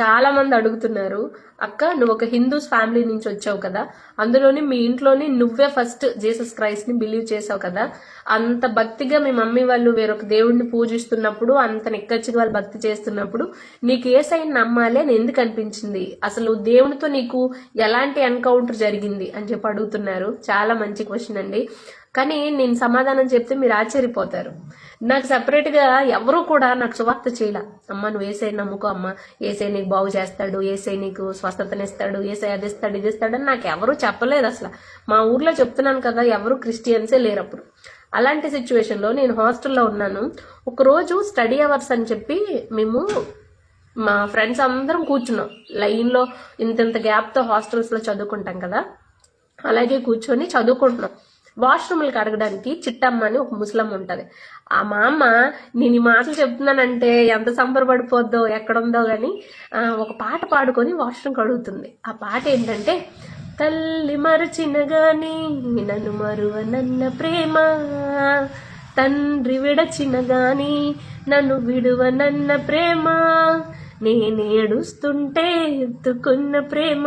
చాలా మంది అడుగుతున్నారు అక్క నువ్వు ఒక హిందూస్ ఫ్యామిలీ నుంచి వచ్చావు కదా అందులోని మీ ఇంట్లోని నువ్వే ఫస్ట్ జీసస్ క్రైస్ట్ని బిలీవ్ చేసావు కదా అంత భక్తిగా మీ మమ్మీ వాళ్ళు వేరొక దేవుడిని పూజిస్తున్నప్పుడు అంత నిక్కచ్చిగా వాళ్ళు భక్తి చేస్తున్నప్పుడు నీకు ఏ సైన్ నమ్మాలి అని ఎందుకు అనిపించింది? అసలు దేవునితో నీకు ఎలాంటి ఎన్కౌంటర్ జరిగింది? అని చెప్పి అడుగుతున్నారు. చాలా మంచి క్వశ్చన్ అండి. కానీ నేను సమాధానం చెప్తే మీరు ఆశ్చర్యపోతారు. నాకు సపరేట్గా గా ఎవరు కూడా నాకు సువార్త చేయలే. అమ్మ నువ్వు ఏసై నమ్ముకో అమ్మ. ఏసై నీకు బాగు చేస్తాడు ఏసై నీకు స్వస్థతనిస్తాడు ఏసై అది ఇస్తాడు ఇది ఇస్తాడు అని నాకు ఎవరు చెప్పలేదు అసలు. మా ఊర్లో చెప్తున్నాను కదా ఎవరు క్రిస్టియన్సే లేరు అప్పుడు. అలాంటి సిచ్యువేషన్లో నేను హాస్టల్లో ఉన్నాను. ఒకరోజు స్టడీ అవర్స్ అని చెప్పి మేము మా ఫ్రెండ్స్ అందరం కూర్చున్నాం. లైన్లో ఇంత గ్యాప్తో హాస్టల్స్లో చదువుకుంటాం కదా. అలాగే కూర్చొని చదువుకుంటున్నాం. వాష్రూమ్లు కడగడానికి చిట్టమ్మ అని ఒక ముసలమ్మ ఉంటది. ఆ మా అమ్మ నేను ఈ మాటలు చెప్తున్నానంటే ఎంత సంబరపడిపోద్దో ఎక్కడుందో గాని ఒక పాట పాడుకొని వాష్రూమ్ కడుగుతుంది. ఆ పాట ఏంటంటే తల్లి మరచిన గాని నన్ను మరువనన్న ప్రేమ. తండ్రి విడచిన గాని నన్ను విడువనన్న ప్రేమ. నేనేడుస్తుంటే ఎత్తుకున్న ప్రేమ.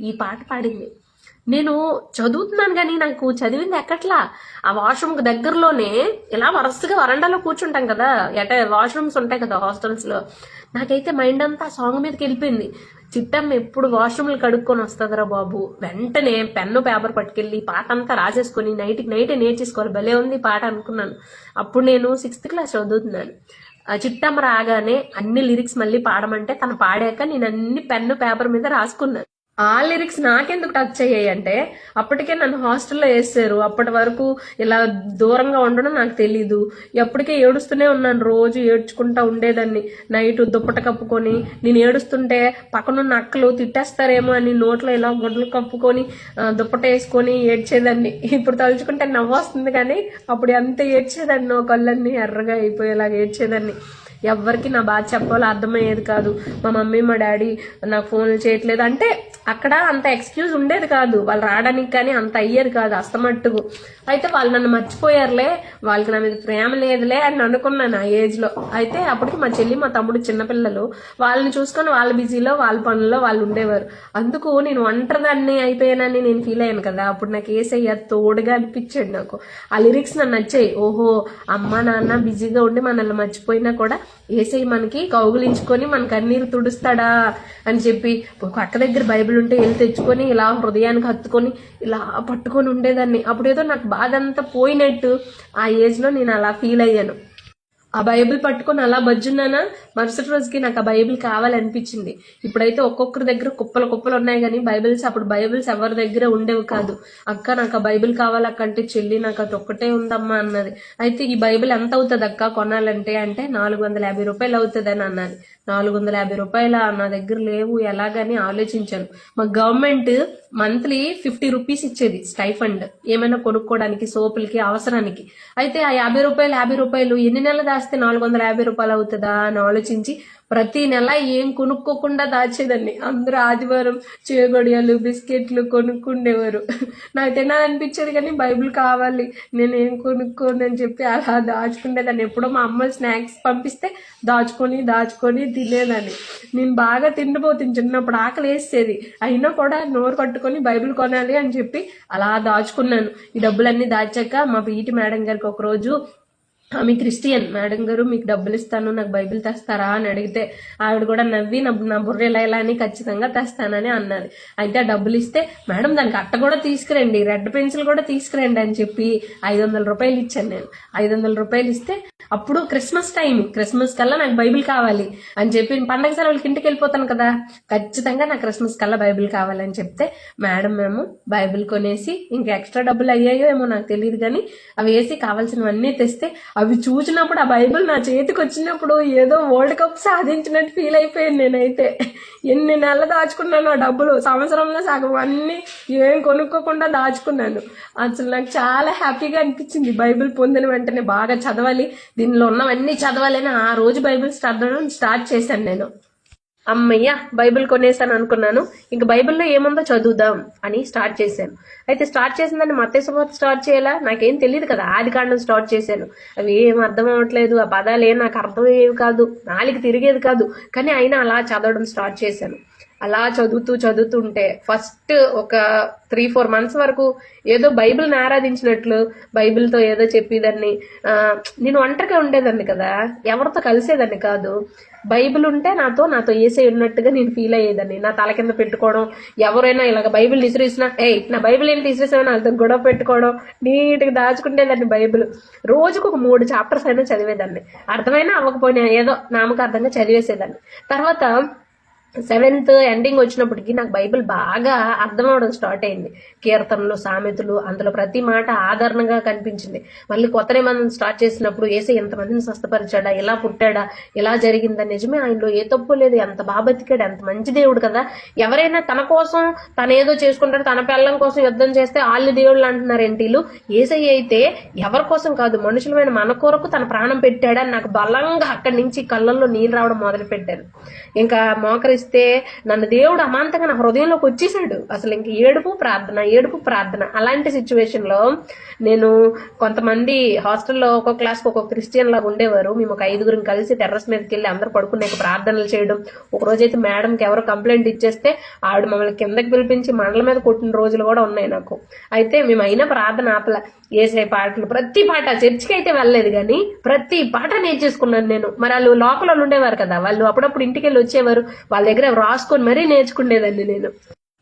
ఈ పాట పాడింది. నేను చదువుతున్నాను కానీ నాకు చదివింది ఎక్కట్లా? ఆ వాష్రూమ్ దగ్గరలోనే ఇలా వరుసగా వరండాలో కూర్చుంటాం కదా. ఎట వాష్రూమ్స్ ఉంటాయి కదా హాస్టల్స్లో నాకైతే మైండ్ అంతా ఆ సాంగ్ మీదకి వెళ్ళిపోయింది. చిట్టమ్మ ఎప్పుడు వాష్రూమ్లు కడుక్కొని వస్తుందిరా బాబు. వెంటనే పెన్ను పేపర్ పట్టుకెళ్ళి పాట అంతా రాసేసుకొని నైట్కి నైటే నేర్చేసుకోవాలి. భలే ఉంది పాట అనుకున్నాను. అప్పుడు నేను సిక్స్త్ క్లాస్ చదువుతున్నాను. ఆ చిట్టమ్మ రాగానే అన్ని లిరిక్స్ మళ్ళీ పాడమంటే తను పాడాక నేను అన్ని పెన్ను పేపర్ మీద రాసుకున్నాను. ఆ లిరిక్స్ నాకెందుకు టచ్ అయ్యాయి అంటే అప్పటికే నన్ను హాస్టల్లో వేసారు అప్పటి వరకు ఇలా దూరంగా ఉండడం నాకు తెలీదు. ఎప్పటికే ఏడుస్తూనే ఉన్నాను. రోజు ఏడ్చుకుంటా ఉండేదాన్ని. నైట్ దుప్పట కప్పుకొని నేను ఏడుస్తుంటే పక్కనున్న అక్కలు తిట్టేస్తారేమో అని నోట్లో ఇలా గుడ్లు కప్పుకొని దుప్పట వేసుకొని ఏడ్చేదాన్ని. ఇప్పుడు తలుచుకుంటే నవ్వొస్తుంది కానీ అప్పుడు ఎంత ఏడ్చేదాన్ని నా కళ్ళన్నీ ఎర్రగా అయిపోయేలాగా ఏడ్చేదాన్ని. ఎవరికి నా బాధ చెప్పాలో అర్థమయ్యేది కాదు. మా మమ్మీ మా డాడీ నాకు ఫోన్లు చేయట్లేదు. అంటే అక్కడ అంత ఎక్స్క్యూజ్ ఉండేది కాదు. వాళ్ళు రావడానికి కానీ అంత అయ్యేది కాదు. అస్తమట్టుకు. అయితే వాళ్ళు నన్ను మర్చిపోయారులే. వాళ్ళకి నా మీద ప్రేమ లేదులే అని అనుకున్నాను ఆ ఏజ్లో. అయితే అప్పటికి మా చెల్లి మా తమ్ముడు చిన్నపిల్లలు వాళ్ళని చూసుకొని వాళ్ళ బిజీలో వాళ్ళ పనుల్లో వాళ్ళు ఉండేవారు. అందుకు నేను ఒంటరిదాన్ని అయిపోయానని నేను ఫీల్ అయ్యాను కదా. అప్పుడు నాకు ఏసయ్య తోడుగా అనిపించాడు నాకు. ఆ లిరిక్స్ నన్ను నచ్చాయి. ఓహో అమ్మ నాన్న బిజీగా ఉండి మనల్ని మర్చిపోయినా కూడా ఏసై మనకి కౌగులించుకొని మన కన్నీరు తుడుస్తాడా అని చెప్పి ఒక అక్క దగ్గర బైబిల్ ఉంటే వెళ్ళి తెచ్చుకొని ఇలా హృదయానికి హత్తుకొని ఇలా పట్టుకొని ఉండేదాన్ని. అప్పుడేదో నాకు బాధ అంతా పోయినట్టు ఆ ఏజ్లో నేను అలా ఫీల్ అయ్యాను. ఆ బైబిల్ పట్టుకొని అలా బజ్జున్నానా? మరుసటి రోజుకి నాకు ఆ బైబిల్ కావాలనిపించింది. ఇప్పుడైతే ఒక్కొక్కరి దగ్గర కుప్పలు కుప్పలు ఉన్నాయి కానీ బైబిల్స్ అప్పుడు బైబిల్స్ ఎవరి దగ్గర ఉండేవి కాదు. అక్క నాకు ఆ బైబిల్ కావాలక్కంటే చెల్లి నాకు అది ఒక్కటే ఉందమ్మా అన్నది. అయితే ఈ బైబిల్ ఎంత అవుతుంది అక్క కొనాలంటే అంటే నాలుగు వందల యాభై రూపాయలు అవుతుంది అని అన్నది. నాలుగు వందల యాభై రూపాయల నా దగ్గర లేవు ఎలాగని ఆలోచించాను. మా గవర్నమెంట్ మంత్లీ ఫిఫ్టీ రూపీస్ ఇచ్చేది స్టైఫండ్ ఏమైనా కొనుక్కోవడానికి సోపులకి అవసరానికి. అయితే ఆ యాభై రూపాయలు యాభై రూపాయలు ఎన్ని నెలలు దాస్తే నాలుగు వందల యాభై రూపాయలు అవుతుందా అని ఆలోచించి ప్రతి నెల ఏం కొనుక్కోకుండా దాచేదాన్ని అందరూ ఆదివారం చేగొడియాలు బిస్కెట్లు కొనుక్కుండేవారు. నాకు తినాలనిపించేది కానీ బైబిల్ కావాలి నేను ఏం కొనుక్కోను అని చెప్పి అలా దాచుకునేదాన్ని. ఎప్పుడో మా అమ్మ స్నాక్స్ పంపిస్తే దాచుకొని దాచుకొని తినేదాన్ని. నేను బాగా తిండిపోతుంది చిన్నప్పుడు ఆకలి వేసేది. అయినా కూడా నోరు కట్టుకొని బైబిల్ కొనాలి అని చెప్పి అలా దాచుకున్నాను. ఈ డబ్బులన్నీ దాచాక మా పీటి మేడం గారికి ఒక రోజు ఆమె క్రిస్టియన్ మేడం గారు మీకు డబ్బులు ఇస్తాను నాకు బైబిల్ తెస్తారా? అని అడిగితే ఆవిడ కూడా నవ్వి నా నా బుర్ర ఇలా అని ఖచ్చితంగా తెస్తానని అన్నది. అయితే ఆ డబ్బులు ఇస్తే మేడం దానికి అట్ట కూడా తీసుకురండి రెడ్ పెన్సిల్ కూడా తీసుకురండి అని చెప్పి ఐదు వందల రూపాయలు ఇచ్చాను నేను. ఐదు వందల రూపాయలు ఇస్తే అప్పుడు క్రిస్మస్ టైం క్రిస్మస్ కల్లా నాకు బైబిల్ కావాలి అని చెప్పి పండగ సెలవులకి ఇంటికి వెళ్ళిపోతాను కదా ఖచ్చితంగా నాకు క్రిస్మస్ కల్లా బైబిల్ కావాలని చెప్తే మేడం మేము బైబిల్ కొనేసి ఇంకా ఎక్స్ట్రా డబ్బులు అయ్యాయో ఏమో నాకు తెలియదు కానీ అవి వేసి కావాల్సినవన్నీ తెస్తే అవి చూసినప్పుడు ఆ బైబిల్ నా చేతికి వచ్చినప్పుడు ఏదో వరల్డ్ కప్ సాధించినట్టు ఫీల్ అయిపోయాను నేనైతే. ఎన్ని నెలలు దాచుకున్నాను ఆ డబ్బులు. సంవత్సరంలో సగం అన్ని ఏం కొనుక్కోకుండా దాచుకున్నాను. అసలు నాకు చాలా హ్యాపీగా అనిపించింది బైబిల్ పొందిన వెంటనే బాగా చదవాలి. దీనిలో ఉన్నవన్నీ చదవాలి అని ఆ రోజు బైబిల్ చదవడం స్టార్ట్ చేశాను నేను. అమ్మయ్య బైబిల్ కొనేసాను అనుకున్నాను. ఇంక బైబిల్లో ఏముందో చదువుదాం అని స్టార్ట్ చేశాను. అయితే స్టార్ట్ చేసిందని మత్తే సువార్త స్టార్ట్ చేయాలా? నాకేం తెలియదు కదా. ఆది కాండం స్టార్ట్ చేశాను. అవి ఏం అర్థం అవ్వట్లేదు. ఆ పదాలు ఏం నాకు అర్థమయ్యేవి కాదు. నాలుగు తిరిగేది కాదు. కానీ అయినా అలా చదవడం స్టార్ట్ చేశాను. అలా చదువుతూ చదువుతుంటే ఫస్ట్ ఒక త్రీ ఫోర్ మంత్స్ వరకు ఏదో బైబిల్ని ఆరాధించినట్లు బైబిల్తో ఏదో చెప్పేదాన్ని. నేను ఒంటరిగా ఉండేదాన్ని కదా. ఎవరితో కలిసేదాన్ని కాదు. బైబిల్ ఉంటే నాతో నాతో ఏసే ఉన్నట్టుగా నేను ఫీల్ అయ్యేదాన్ని. నా తల కింద పెట్టుకోవడం ఎవరైనా ఇలాగ బైబిల్ విసిరేసినా ఏయ్ నా బైబిల్ ఏంటి విసిరేసావు? వాళ్ళతో గొడవ పెట్టుకోవడం నీట్గా దాచుకునేదాన్ని బైబిల్. రోజుకు ఒక మూడు చాప్టర్స్ అయినా చదివేదాన్ని. అర్థమైనా అవ్వకపోయినా ఏదో నామకార్థంగా చదివేసేదాన్ని. తర్వాత సెవెంత్ ఎండింగ్ వచ్చినప్పటికీ నాకు బైబిల్ బాగా అర్థం అవడం స్టార్ట్ అయింది. కీర్తనలు సామెతలు అందులో ప్రతి మాట ఆదరణగా కనిపించింది. మళ్ళీ కొత్త నిబంధన స్టార్ట్ చేసినప్పుడు ఏసై ఎంతమందిని స్వస్థపరిచాడా? ఇలా పుట్టాడా? ఇలా జరిగిందా? నిజమే ఆయనలో ఏ తప్పు లేదు. ఎంత బాగా బతికాడు ఎంత మంచి దేవుడు కదా? ఎవరైనా తన కోసం తను ఏదో చేసుకుంటాడు తన పిల్లల కోసం యుద్ధం చేస్తే వాళ్ళు దేవుళ్ళు అంటున్నారు ఏంటీలు? ఏసై అయితే ఎవరి కోసం కాదు మనుషులమైన మన కొరకు తన ప్రాణం పెట్టాడని నాకు బలంగా అక్కడి నుంచి కళ్ళల్లో నీళ్ళు రావడం మొదలు పెట్టాను ఇంకా మోకరిస్తే నన్ను దేవుడు అమాంతంగా నా హృదయంలోకి వచ్చేసాడు. అసలు ఇంక ఏడుపు ప్రార్థన ఏడుపు ప్రార్థన అలాంటి సిచ్యువేషన్లో నేను కొంతమంది హాస్టల్లో ఒక్కొక్క క్లాస్కి ఒక్కొక్క క్రిస్టియన్ లాగా ఉండేవారు. మేము ఒక ఐదుగురం కలిసి టెర్రస్ మీదకి వెళ్ళి అందరు పడుకునే ప్రార్థనలు చేయడం. ఒక రోజైతే మేడంకి ఎవరో కంప్లైంట్ ఇచ్చేస్తే ఆవిడ మమ్మల్ని కిందకి పిలిపించి మండల మీద కొట్టిన రోజులు కూడా ఉన్నాయి నాకు. అయితే మేము అయినా ప్రార్థన ఆపల. ఏసే పాటలు ప్రతి పాట చర్చికి అయితే వెళ్ళలేదు కానీ ప్రతి పాట నేర్చేసుకున్నాను నేను. మరి వాళ్ళు లోపల ఉండేవారు కదా. వాళ్ళు అప్పుడప్పుడు ఇంటికి వెళ్ళి వచ్చేవారు. వాళ్ళ దగ్గర రాసుకొని మరీ నేర్చుకునేదాన్ని నేను.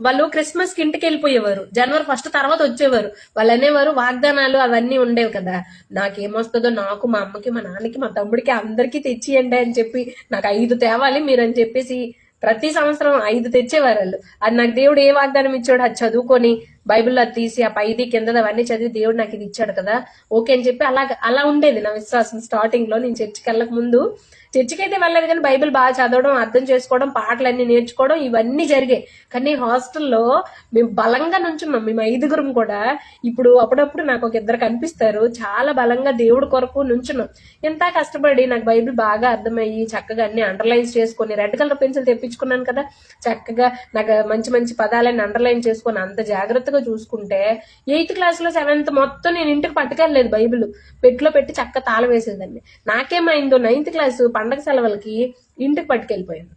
వాళ్ళు క్రిస్మస్కి ఇంటికి వెళ్ళిపోయేవారు. జనవరి ఫస్ట్ తర్వాత వచ్చేవారు. వాళ్ళు అనేవారు వాగ్దానాలు అవన్నీ ఉండేవి కదా. నాకేమొస్తుందో నాకు మా అమ్మకి మా నాన్నకి మా తమ్ముడికి అందరికీ తెచ్చియండి అని చెప్పి నాకు ఐదు తేవాలి మీరు అని చెప్పేసి ప్రతి సంవత్సరం ఐదు తెచ్చేవారు వాళ్ళు అది నాకు దేవుడు ఏ వాగ్దానం ఇచ్చాడు అది చదువుకొని బైబిల్లో అది తీసి ఆ పైది కింద అవన్నీ చదివి దేవుడు నాకు ఇది ఇచ్చాడు కదా. ఓకే అని చెప్పి అలా అలా ఉండేది నా విశ్వాసం స్టార్టింగ్లో. నేను చర్చికి వెళ్ళక ముందు చర్చికి అయితే వెళ్ళలేదు కానీ బైబిల్ బాగా చదవడం అర్థం చేసుకోవడం పాటలన్నీ నేర్చుకోవడం ఇవన్నీ జరిగాయి. కానీ హాస్టల్లో మేము బలంగా నుంచున్నాం. మేము ఐదుగురం కూడా ఇప్పుడు అప్పుడప్పుడు నాకు ఒక ఇద్దరు కనిపిస్తారు. చాలా బలంగా దేవుడి కొరకు నుంచున్నాం. ఎంత కష్టపడి నాకు బైబిల్ బాగా అర్థమయ్యి చక్కగా అన్ని అండర్లైన్స్ చేసుకొని రెడ్ కలర్ పెన్సిల్ తెప్పించుకున్నాను కదా చక్కగా నాకు మంచి మంచి పదాలన్నీ అండర్లైన్ చేసుకొని అంత జాగ్రత్తగా చూసుకుంటే ఎయిత్ క్లాస్లో సెవెంత్ మొత్తం నేను ఇంటికి పట్టుకెళ్ళలేదు బైబిల్. పెట్టులో పెట్టి చక్క తాళం వేసేదాన్ని. నాకేమైందో నైన్త్ క్లాస్ పండగ సెలవులకి ఇంటికి పట్టుకెళ్ళిపోయాను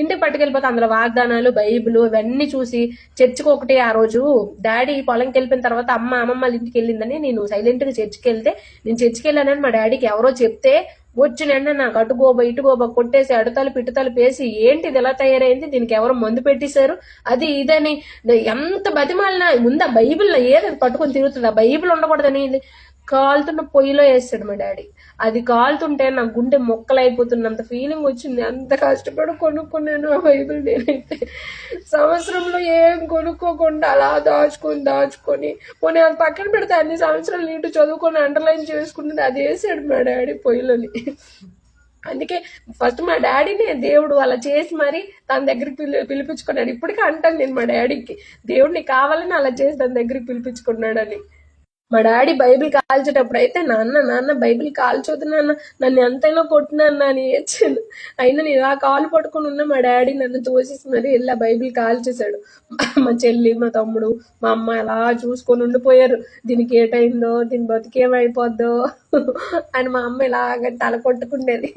ఇంటికి పట్టుకెళ్ళిపోతే అందులో వాగ్దానాలు బైబిల్ ఇవన్నీ చూసి చర్చికి ఒకటి ఆ రోజు డాడీ పొలంకి వెళ్ళిపోయిన తర్వాత అమ్మ అమ్మమ్మ వాళ్ళ ఇంటికి వెళ్ళిందని నేను సైలెంట్గా చర్చికి వెళ్తే నేను చర్చికి వెళ్ళానని మా డాడీకి ఎవరో చెప్తే వచ్చిన నాకు అటుగోబ ఇటుగోబ కొట్టేసి అడతలు పిట్టతలు పేసి ఏంటి ఇది ఎలా తయారైంది? దీనికి ఎవరు మందు పెట్టేశారు? అది ఇదని ఎంత బతిమాలినా ముందు ఆ బైబిల్ ఏది పట్టుకొని తిరుగుతుంది? ఆ బైబిల్ ఉండకూడదని ఇది కాలుతున్న పొయ్యిలో వేస్తాడు మా డాడీ. అది కాలుతుంటే నా గుండె మొక్కలైపోతున్నంత ఫీలింగ్ వచ్చింది. అంత కష్టపడి కొనుక్కున్నాను ఆ బైబిల్ నేనైతే. సంవత్సరంలో ఏం కొనుక్కోకుండా అలా దాచుకొని దాచుకొని. పోనీ అది పక్కన పెడితే అన్ని సంవత్సరాలు నీటు చదువుకొని అండర్లైన్ చేసుకున్నది అది వేసాడు మా డాడీ పొయ్యిలోని. అందుకే ఫస్ట్ మా డాడీనే దేవుడు అలా చేసి మరి తన దగ్గరికి పిలి పిలిపించుకున్నాడు. ఇప్పటికీ అంటాను నేను మా డాడీకి. దేవుడిని కావాలని అలా చేసి తన దగ్గరికి పిలిపించుకున్నాడని. మా డాడీ బైబిల్ కాల్చేటప్పుడు అయితే నాన్న నాన్న బైబిల్ కాల్చొద్దు నాన్న నన్ను ఎంతైనా కొట్టినాన్న అని ఏడ్చాను అయినా నేను ఆ కాలు పట్టుకుని ఉన్న మా డాడీ నన్ను తోసేసి మరి ఇలా బైబిల్ కాల్చేశాడు. మా చెల్లి మా తమ్ముడు మా అమ్మ అలా చూసుకొని ఉండిపోయారు. దీనికి ఏటైందో? దీని బతికేమైపోద్దో? అని మా అమ్మ ఇలాగ తల కొట్టుకుండేది.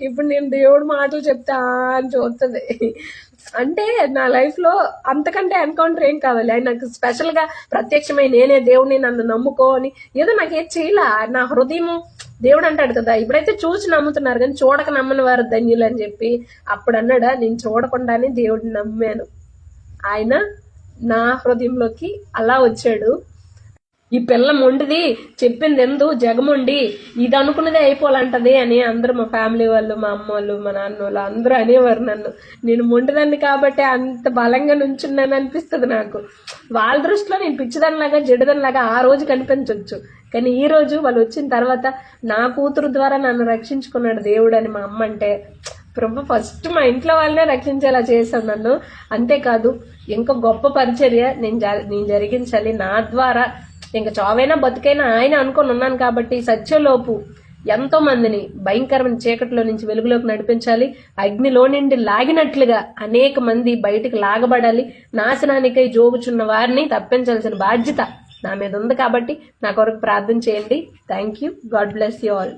ఇప్పుడు నేను దేవుడు మాటలు చెప్తా అని చూస్తుంది అంటే నా లైఫ్లో అంతకంటే ఎన్కౌంటర్ ఏం కావాలి? ఆయన నాకు స్పెషల్గా ప్రత్యక్షమై నేనే దేవుడిని నన్ను నమ్ముకో అని ఏదో నాకు ఏం చేయలే? నా హృదయము దేవుడు అంటాడు కదా ఇప్పుడైతే చూసి నమ్ముతున్నారు కానీ చూడక నమ్మని వారు ధన్యులు అని చెప్పి అప్పుడు అన్నాడా నేను చూడకుండానే దేవుడిని నమ్మాను. ఆయన నా హృదయంలోకి అలా వచ్చాడు. ఈ పిల్ల మొండిది చెప్పింది ఎందు జగమొండి ఇది అనుకున్నదే అయిపోవాలంటది అని అందరూ మా ఫ్యామిలీ వాళ్ళు మా అమ్మ వాళ్ళు మా నాన్న వాళ్ళు అందరూ అనేవారు నన్ను. నేను మొండిదాన్ని కాబట్టి అంత బలంగా నుంచున్నాను అనిపిస్తుంది నాకు. వాళ్ళ దృష్టిలో నేను పిచ్చిదానిలాగా జడిదానిలాగా ఆ రోజు కనిపించవచ్చు కానీ ఈ రోజు వాళ్ళు వచ్చిన తర్వాత నా కూతురు ద్వారా నన్ను రక్షించుకున్నాడు దేవుడు అని మా అమ్మ అంటే ప్రభు ఫస్ట్ మా ఇంట్లో వాళ్ళనే రక్షించేలా చేశాను నన్ను. అంతేకాదు ఇంకా గొప్ప పరిచర్య నేను జ- నేను జరిగించాలి. నా ద్వారా ఇంకా చావైనా బతికైనా ఆయన అనుకొని ఉన్నాను కాబట్టి సత్యలోపు ఎంతో మందిని భయంకరమైన చీకటిలో నుంచి వెలుగులోకి నడిపించాలి. అగ్నిలో నుండి లాగినట్లుగా అనేక మంది బయటికి లాగబడాలి. నాశనానికై జోగుచున్న వారిని తప్పించాల్సిన బాధ్యత నా మీద ఉంది కాబట్టి నా కొరకు ప్రార్థన చేయండి. Thank you God bless you all